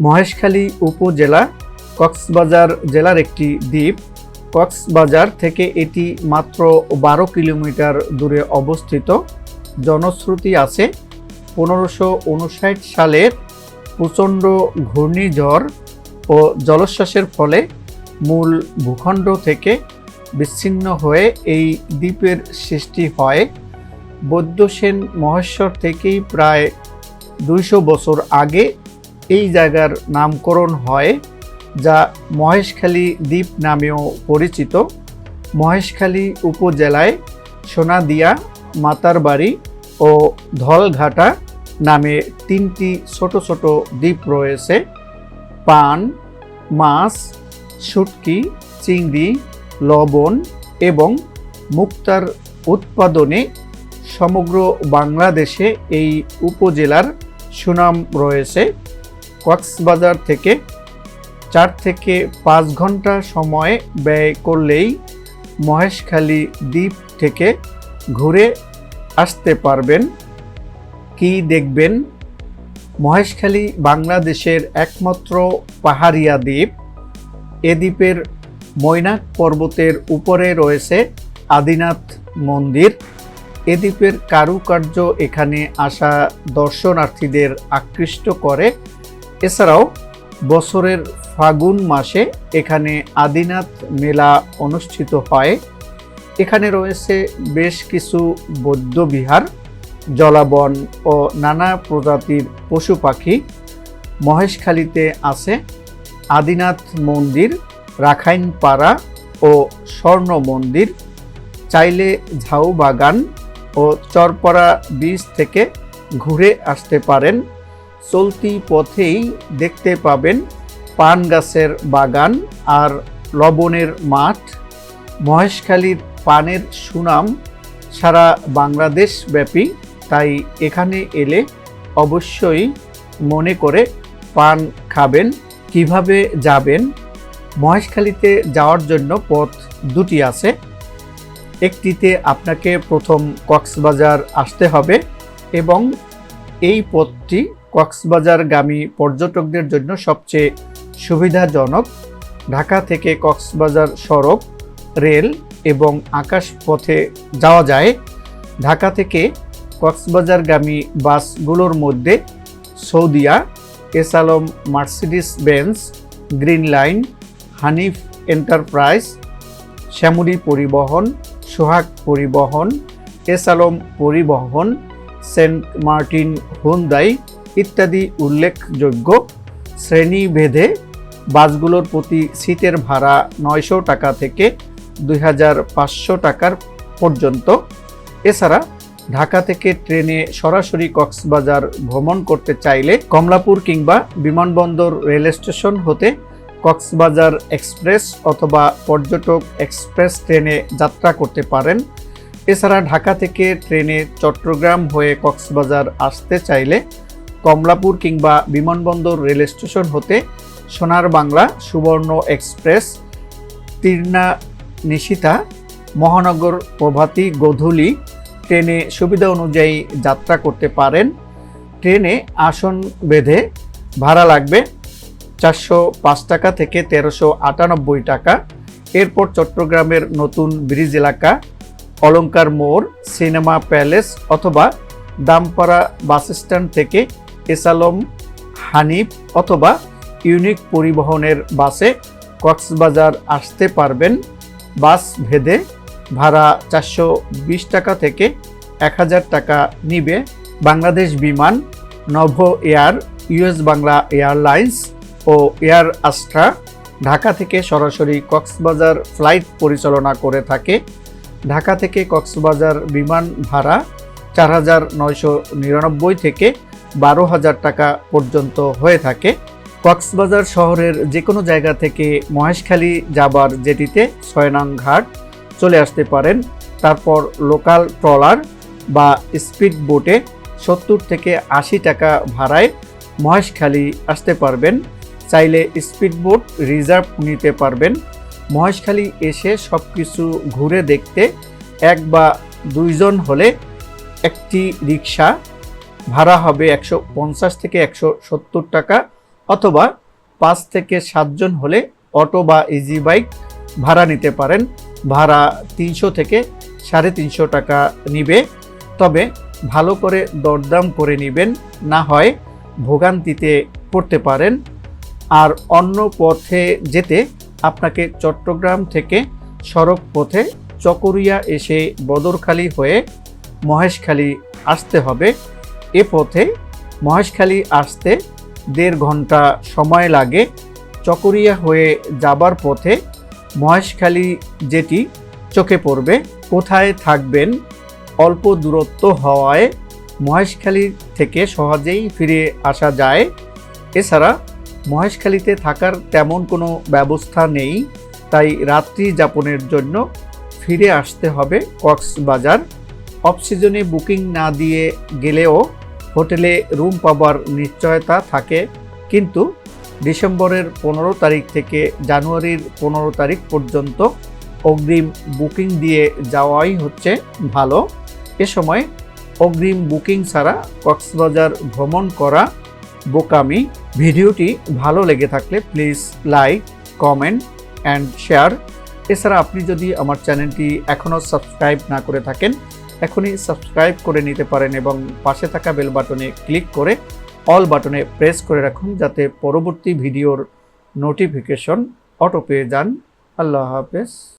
মহেশখালী উপজেলা কক্সবাজার জেলার একটি দ্বীপ। কক্সবাজার থেকে এটি মাত্র বারো কিলোমিটার দূরে অবস্থিত। জনশ্রুতি আছে পনেরোশো উনষাট সালের প্রচণ্ড ঘূর্ণিঝড় ও জলোচ্ছ্বাসের ফলে মূল ভূখণ্ড থেকে বিচ্ছিন্ন হয়ে এই দ্বীপের সৃষ্টি হয়। বৈদ্যসেন মহেশ্বর থেকেই প্রায় দুইশো বছর আগে এই জায়গার নামকরণ হয়, যা মহেশখালী দ্বীপ নামেও পরিচিত। মহেশখালী উপজেলায় সোনাদিয়া, মাতারবাড়ি ও ধলঘাটা নামে তিনটি ছোট ছোট দ্বীপ রয়েছে। পান, মাছ, শুটকি, চিংড়ি, লবণ এবং মুক্তার উৎপাদনে সমগ্র বাংলাদেশে এই উপজেলার সুনাম রয়েছে। কক্সবাজার থেকে চার থেকে পাঁচ ঘণ্টা সময় ব্যয় করলেই মহেশখালী দ্বীপ থেকে ঘুরে আসতে পারবেন। কি দেখবেন? মহেশখালী বাংলাদেশের একমাত্র পাহাড়িয়া দ্বীপ। এ দ্বীপের মৈনাক পর্বতের উপরে রয়েছে আদিনাথ মন্দির। এ দ্বীপের কারুকার্য এখানে আসা দর্শনার্থীদের আকৃষ্ট করে। এছাড়াও বছরের ফাগুন মাসে এখানে আদিনাথ মেলা অনুষ্ঠিত হয়। এখানে রয়েছে বেশ কিছু বৌদ্ধবিহার জলাবন ও নানা প্রজাতির পশু পাখি। মহেশখালীতে আছে আদিনাথ মন্দির, রাখাইনপাড়া ও স্বর্ণ মন্দির। চাইলে ঝাউ বাগান ও চরপড়া বীজ থেকে ঘুরে আসতে পারেন। চলতি পথেই দেখতে পাবেন পান গাছের বাগান আর লবণের মাঠ, মহেশখালীর পানের সুনাম, সারা বাংলাদেশ ব্যাপী তাই এখানে এলে অবশ্যই মনে করে পান খাবেন। কীভাবে যাবেন? মহেশখালীতে যাওয়ার জন্য পথ দুটি আছে। একটিতে আপনাকে প্রথম কক্সবাজার আসতে হবে এবং এই পথটি কক্সবাজারগামী পর্যটকদের জন্য সবচেয়ে সুবিধাজনক ঢাকা থেকে কক্সবাজার সড়ক, রেল এবং আকাশ পথে যাওয়া যায়। ঢাকা থেকে কক্সবাজারগামী বাসগুলোর মধ্যে Saudia S Alam Mercedes Benz green line, Hanif enterprise Shyamoli Paribahan, Sohag Paribahan এসালম পরিবহন, সেন্ট মার্টিন, হুন্দাই ইত্যাদি উল্লেখযোগ্য শ্রেণীভেদে বাসগুলোর প্রতি সিটের ভাড়া নয়শো টাকা থেকে দুই হাজার পাঁচশো টাকার পর্যন্ত। এছাড়া ঢাকা থেকে ট্রেনে সরাসরি কক্সবাজার ভ্রমণ করতে চাইলে কমলাপুর কিংবা বিমানবন্দর রেল স্টেশন হতে কক্সবাজার এক্সপ্রেস অথবা পর্যটক এক্সপ্রেস ট্রেনে যাত্রা করতে পারেন। এছাড়া ঢাকা থেকে ট্রেনে চট্টগ্রাম হয়ে কক্সবাজার আসতে চাইলে কমলাপুর কিংবা বিমানবন্দর রেল স্টেশন হতে সোনার বাংলা সুবর্ণ এক্সপ্রেস তীর্ণা নিশিতা, মহানগর প্রভাতী গোধূলি ট্রেনে সুবিধা অনুযায়ী যাত্রা করতে পারেন। ট্রেনে আসন বেঁধে ভাড়া লাগবে চারশো পাঁচ টাকা থেকে তেরোশো আটানব্বই টাকা। এরপর চট্টগ্রামের নতুন ব্রিজ এলাকা, অলঙ্কার মোড়, সিনেমা প্যালেস অথবা দামপাড়া বাস স্ট্যান্ড থেকে এসালম, হানিফ অথবা ইউনিক পরিবহনের বাসে কক্সবাজার আসতে পারবেন। বাস ভেদে ভাড়া চারশো বিশ টাকা থেকে এক হাজার টাকা নিবে। Bangladesh Biman, Novo air, US Bangla airlines ও এয়ার আস্ট্রা ঢাকা থেকে সরাসরি কক্সবাজার ফ্লাইট পরিচালনা করে থাকে। ঢাকা থেকে কক্সবাজার বিমান ভাড়া চার হাজার নয়শো নিরানব্বই থেকে বারো হাজার টাকা পর্যন্ত হয়ে থাকে। কক্সবাজার শহরের যে কোনো জায়গা থেকে মহেশখালী যাবার জেটিতে ছয়নাং ঘাট চলে আসতে পারেন, তারপর লোকাল ট্রলার বা স্পিড বোটে সত্তর থেকে আশি টাকা ভাড়ায় মহেশখালী আসতে পারবেন। চাইলে স্পিড বোট রিজার্ভ নিতে পারবেন। মহেশখালী এসে সব কিছু ঘুরে দেখতে এক বা দুইজন হলে একটি রিক্সা ভাড়া হবে একশো পঞ্চাশ থেকে একশো সত্তর টাকা অথবা পাঁচ থেকে সাতজন হলে অটো বা ইজি বাইক ভাড়া নিতে পারেন। ভাড়া তিনশো থেকে সাড়ে তিনশো টাকা নিবে। তবে ভালো করে দরদাম করে নেবেন, না হয় ভোগান্তিতে পড়তে পারেন। আর অন্য পথে যেতে আপনাকে চট্টগ্রাম থেকে সড়ক পথে চকরিয়া এসে বদরখালি হয়ে মহেশখালী আসতে হবে। এ পথে মহেশখালী আসতে দেড় ঘণ্টা সময় লাগে। চকরিয়া হয়ে যাবার পথে মহেশখালী যেটি চোখে পড়বে, কোথায় থাকবেন? অল্প দূরত্ব হওয়ায় মহেশখালী থেকে সহজেই ফিরে আসা যায়। এছাড়া মহেশখালীতে থাকার তেমন কোনো ব্যবস্থা নেই, তাই রাত্রি যাপনের জন্য ফিরে আসতে হবে কক্সবাজার। অফ সিজনে বুকিং না দিয়ে গেলেও হোটেলে রুম পাবার নিশ্চয়তা থাকে, কিন্তু ডিসেম্বরের পনেরো তারিখ থেকে জানুয়ারির পনেরো তারিখ পর্যন্ত অগ্রিম বুকিং দিয়ে যাওয়াই হচ্ছে ভালো। এ সময় অগ্রিম বুকিং ছাড়া কক্সবাজার ভ্রমণ করা বোকামি। ভিডিওটি ভালো লেগে থাকলে please like, comment and share. এছাড়া আপনি যদি আমার চ্যানেলটি এখনও সাবস্ক্রাইব না করে থাকেন এখনই সাবস্ক্রাইব করে নিতে পারেন এবং পাশে থাকা বেল বাটনে ক্লিক করে অল বাটনে প্রেস করে রাখুন যাতে পরবর্তী ভিডিওর নোটিফিকেশন অটো পেয়ে যান। আল্লাহ হাফেজ।